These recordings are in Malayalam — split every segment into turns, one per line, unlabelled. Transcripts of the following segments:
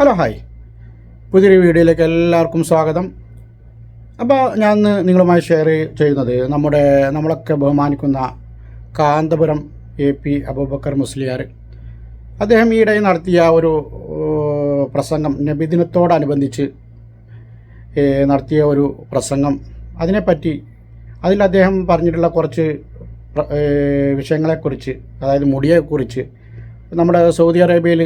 Hello hi. പുതിയൊരു വീഡിയോയിലേക്ക് എല്ലാവർക്കും സ്വാഗതം. അപ്പോൾ ഞാൻ നിങ്ങളുമായി ഷെയർ ചെയ്യുന്നത് നമ്മുടെ നമ്മളൊക്കെ ബഹുമാനിക്കുന്ന കാന്തപുരം എ പി അബൂബക്കർ മുസ്ലിയാർ. അദ്ദേഹം ഈയിടെ നടത്തിയ ഒരു പ്രസംഗം നബിദിനത്തോടനുബന്ധിച്ച് നടത്തിയ ഒരു പ്രസംഗം. അതിനെപ്പറ്റി അതിൽ അദ്ദേഹം പറഞ്ഞിട്ടുള്ള കുറച്ച് വിഷയങ്ങളെക്കുറിച്ച് അതായത് മുടിയെക്കുറിച്ച് നമ്മുടെ സൗദി അറേബ്യയിൽ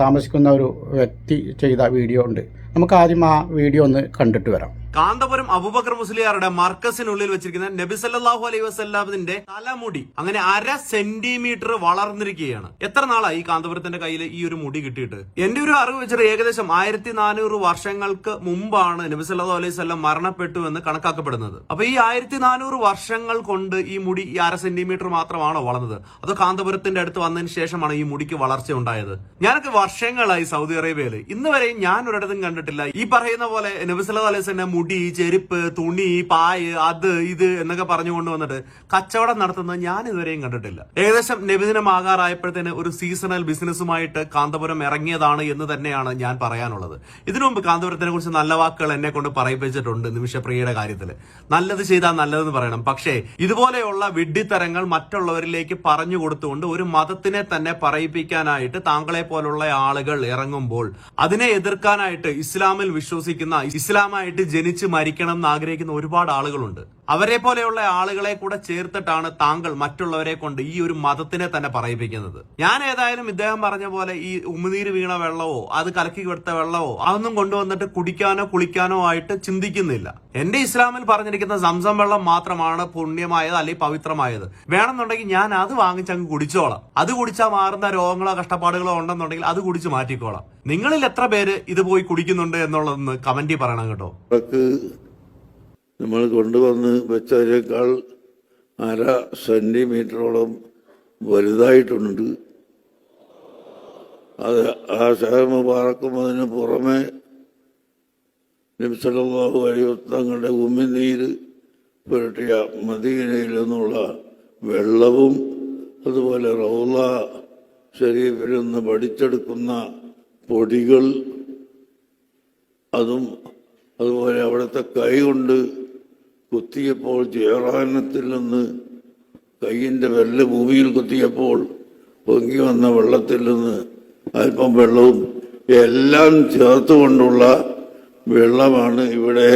താമസിക്കുന്ന ഒരു വ്യക്തി ചെയ്ത വീഡിയോ ഉണ്ട്. നമുക്ക് ആദ്യം ആ വീഡിയോ ഒന്ന് കണ്ടിട്ട് വരാം.
കാന്തപുരം അബൂബക്കർ മുസ്ലിയാറുടെ മർക്കസിനുള്ളിൽ വെച്ചിരിക്കുന്ന നബി സല്ലല്ലാഹു അലൈഹി വസ്ലാമിന്റെ തലമുടി അങ്ങനെ അര സെന്റിമീറ്റർ വളർന്നിരിക്കുകയാണ്. എത്ര നാളായി കാന്തപുരത്തിന്റെ കയ്യിൽ ഈ ഒരു മുടി കിട്ടിയിട്ട്? എന്റെ ഒരു അറിവ് വെച്ചിട്ട് ഏകദേശം ആയിരത്തി നാനൂറ് വർഷങ്ങൾക്ക് മുമ്പാണ് നബി സല്ലല്ലാഹു അലൈഹി വസല്ലം മരണപ്പെട്ടു എന്ന് കണക്കാക്കപ്പെടുന്നത്. അപ്പൊ ഈ ആയിരത്തി നാനൂറ് വർഷങ്ങൾ കൊണ്ട് ഈ മുടി ഈ അര സെന്റിമീറ്റർ മാത്രമാണോ വളർന്നത്? അതോ കാന്തപുരത്തിന്റെ അടുത്ത് വന്നതിന് ശേഷമാണ് ഈ മുടിക്ക് വളർച്ച ഉണ്ടായത്? ഞാനൊക്കെ വർഷങ്ങളായി സൗദി അറേബ്യയിൽ ഇന്ന് ഞാൻ ഒരിടത്തും കണ്ടിട്ടില്ല. ഈ പറയുന്ന പോലെ നബി സല്ലല്ലാഹു അലൈഹി വസല്ലം മുടി ചെരുപ്പ് തുണി പായ് അത് ഇത് എന്നൊക്കെ പറഞ്ഞു കൊണ്ടുവന്നിട്ട് കച്ചവടം നടത്തുന്നത് ഞാൻ ഇതുവരെയും കണ്ടിട്ടില്ല. ഏകദേശം നിബിദിനമാകാറായപ്പോഴത്തേന് ഒരു സീസണൽ ബിസിനസ്സുമായിട്ട് കാന്തപുരം ഇറങ്ങിയതാണ് എന്ന് തന്നെയാണ് ഞാൻ പറയാനുള്ളത്. ഇതിനു മുമ്പ് കാന്തപുരത്തിനെ കുറിച്ച് നല്ല വാക്കുകൾ എന്നെ കൊണ്ട് പറയിപ്പിച്ചിട്ടുണ്ട് നിമിഷപ്രിയയുടെ കാര്യത്തിൽ. നല്ലത് ചെയ്താൽ നല്ലതെന്ന് പറയണം. പക്ഷേ ഇതുപോലെയുള്ള വിഡ്ഢിത്തരങ്ങൾ മറ്റുള്ളവരിലേക്ക് പറഞ്ഞു കൊടുത്തുകൊണ്ട് ഒരു മതത്തിനെ തന്നെ പറയിപ്പിക്കാനായിട്ട് താങ്കളെ പോലുള്ള ആളുകൾ ഇറങ്ങുമ്പോൾ അതിനെ എതിർക്കാനായിട്ട് ഇസ്ലാമിൽ വിശ്വസിക്കുന്ന ഇസ്ലാമായിട്ട് ജനിച്ച് മരിക്കണം എന്ന് ആഗ്രഹിക്കുന്ന ഒരുപാട് ആളുകളുണ്ട്. അവരെ പോലെയുള്ള ആളുകളെ കൂടെ ചേർത്തിട്ടാണ് താങ്കൾ മറ്റുള്ളവരെ കൊണ്ട് ഈ ഒരു മതത്തിനെ തന്നെ പറയിപ്പിക്കുന്നത്. ഞാൻ ഏതായാലും ഇദ്ദേഹം പറഞ്ഞ പോലെ ഈ ഉമിനീര് വീണ വെള്ളമോ അത് കലക്കി കൊടുത്ത വെള്ളമോ അതൊന്നും കൊണ്ടുവന്നിട്ട് കുടിക്കാനോ കുളിക്കാനോ ആയിട്ട് ചിന്തിക്കുന്നില്ല. എന്റെ ഇസ്ലാമിൽ പറഞ്ഞിരിക്കുന്ന സംസം വെള്ളം മാത്രമാണ് പുണ്യമായത് അല്ലെങ്കിൽ പവിത്രമായത്. വേണമെന്നുണ്ടെങ്കിൽ ഞാൻ അത് വാങ്ങിച്ചങ്ങ് കുടിച്ചോളാം. അത് കുടിച്ചാൽ മാറുന്ന രോഗങ്ങളോ കഷ്ടപ്പാടുകളോ ഉണ്ടെന്നുണ്ടെങ്കിൽ അത് കുടിച്ച് മാറ്റിക്കോളാം. നിങ്ങളിൽ എത്ര പേര് ഇത് പോയി കുടിക്കുന്നുണ്ട് എന്നുള്ളതൊന്ന് കമന്റ് പറയണം കേട്ടോ.
നമ്മൾ കൊണ്ടുവന്ന് വെച്ചതിനേക്കാൾ അര സെന്റിമീറ്ററോളം വലുതായിട്ടുണ്ട്. അത് ആ ശേഖരം മുബാറക്കും പുറമെ നബിസല്ലാഹു അലൈഹി തങ്ങളുടെ ഉമ്മിനീര് പുരട്ടിയ മദീനയിൽ നിന്നുള്ള വെള്ളവും അതുപോലെ റൗല ശരീഫിൽ നിന്ന് പഠിച്ചെടുക്കുന്ന പൊടികൾ അതും അതുപോലെ അവിടുത്തെ കൈ കൊണ്ട് കുത്തിയപ്പോൾ ജയറാനത്തിൽ നിന്ന് കൈയിന്റെ വെല്ല് ഭൂമിയിൽ കുത്തിയപ്പോൾ പൊങ്ങി വന്ന വെള്ളത്തിൽ നിന്ന് അല്പം വെള്ളവും എല്ലാം ചേർത്തുകൊണ്ടുള്ള വെള്ളമാണ് ഇവിടെ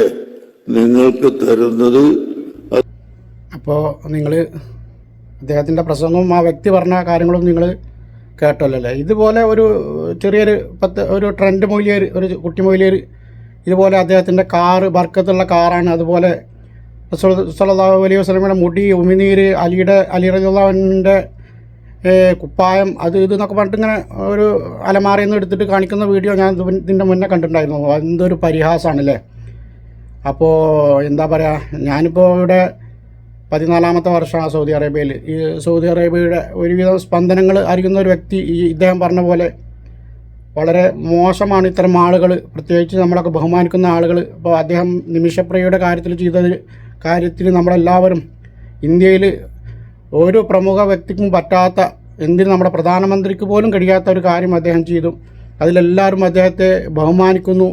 നിങ്ങൾക്ക് തരുന്നത്.
അപ്പോൾ നിങ്ങൾ അദ്ദേഹത്തിന്റെ പ്രസംഗവും ആ വ്യക്തി പറഞ്ഞ കാര്യങ്ങളും നിങ്ങൾ കേട്ടല്ലോ ഇതുപോലെ ഒരു ചെറിയൊരു പത്ത് ഒരു ട്രെൻഡ് മൊയിലിയർ ഒരു കുട്ടി മൊയിലിയർ ഇതുപോലെ അദ്ദേഹത്തിന്റെ കാറ് ബർക്കത്തുള്ള കാറാണ്. അതുപോലെ സല്ലല്ലാഹു അലൈഹി മുടി ഉമിനീര് അലിയുടെ അലി റളിയല്ലാഹുവിന്റെ കുപ്പായം അത് ഇത് എന്നൊക്കെ പറഞ്ഞിട്ട് ഇങ്ങനെ ഒരു അലമാറയിൽ നിന്ന് എടുത്തിട്ട് കാണിക്കുന്ന വീഡിയോ ഞാൻ ഇത് ഇതിന്റെ മുന്നേ കണ്ടിട്ടുണ്ടായിരുന്നു. എന്തൊരു പരിഹാസമാണല്ലേ അപ്പോൾ എന്താ പറയുക ഞാനിപ്പോൾ ഇവിടെ പതിനാലാമത്തെ വർഷമാണ് സൗദി അറേബ്യയിൽ. ഈ സൗദി അറേബ്യയുടെ ഒരുവിധം സ്പന്ദനങ്ങൾ അറിയുന്ന ഒരു വ്യക്തി ഈ ഇദ്ദേഹം പറഞ്ഞ പോലെ വളരെ മോശമാണ് ഇത്തരം ആളുകൾ. പ്രത്യേകിച്ച് നമ്മളൊക്കെ ബഹുമാനിക്കുന്ന ആളുകൾ. ഇപ്പോൾ അദ്ദേഹം നിമിഷപ്രിയയുടെ കാര്യത്തിൽ ചെയ്ത കാര്യത്തിൽ നമ്മളെല്ലാവരും ഇന്ത്യയിൽ ഒരു പ്രമുഖ വ്യക്തിക്കും പറ്റാത്ത എന്തിന് നമ്മുടെ പ്രധാനമന്ത്രിക്ക് പോലും കഴിയാത്ത ഒരു കാര്യം അദ്ദേഹം ചെയ്തു. അതിലെല്ലാവരും അദ്ദേഹത്തെ ബഹുമാനിക്കുന്നു.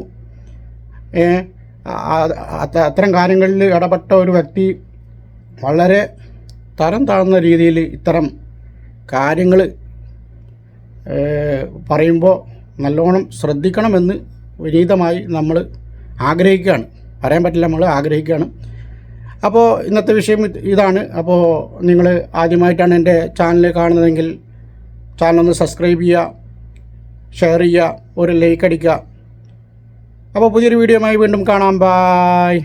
അത്തരം കാര്യങ്ങളിൽ ഇടപെട്ട ഒരു വ്യക്തി വളരെ തരം താഴ്ന്ന രീതിയിൽ ഇത്തരം കാര്യങ്ങൾ പറയുമ്പോൾ നല്ലോണം ശ്രദ്ധിക്കണമെന്ന് വിനീതമായി നമ്മൾ ആഗ്രഹിക്കുകയാണ്. പറയാൻ പറ്റില്ല നമ്മൾ ആഗ്രഹിക്കുകയാണ്. അപ്പോൾ ഇന്നത്തെ വിഷയം ഇതാണ്. അപ്പോൾ നിങ്ങൾ ആദ്യമായിട്ടാണ് എന്റെ ചാനൽ കാണുന്നതെങ്കിൽ ചാനലൊന്ന് സബ്സ്ക്രൈബ് ചെയ്യുക ഷെയർ ചെയ്യുക ഒരു ലൈക്ക് അടിക്കുക. അപ്പോൾ പുതിയൊരു വീഡിയോയുമായി വീണ്ടും കാണാം. ബായ്.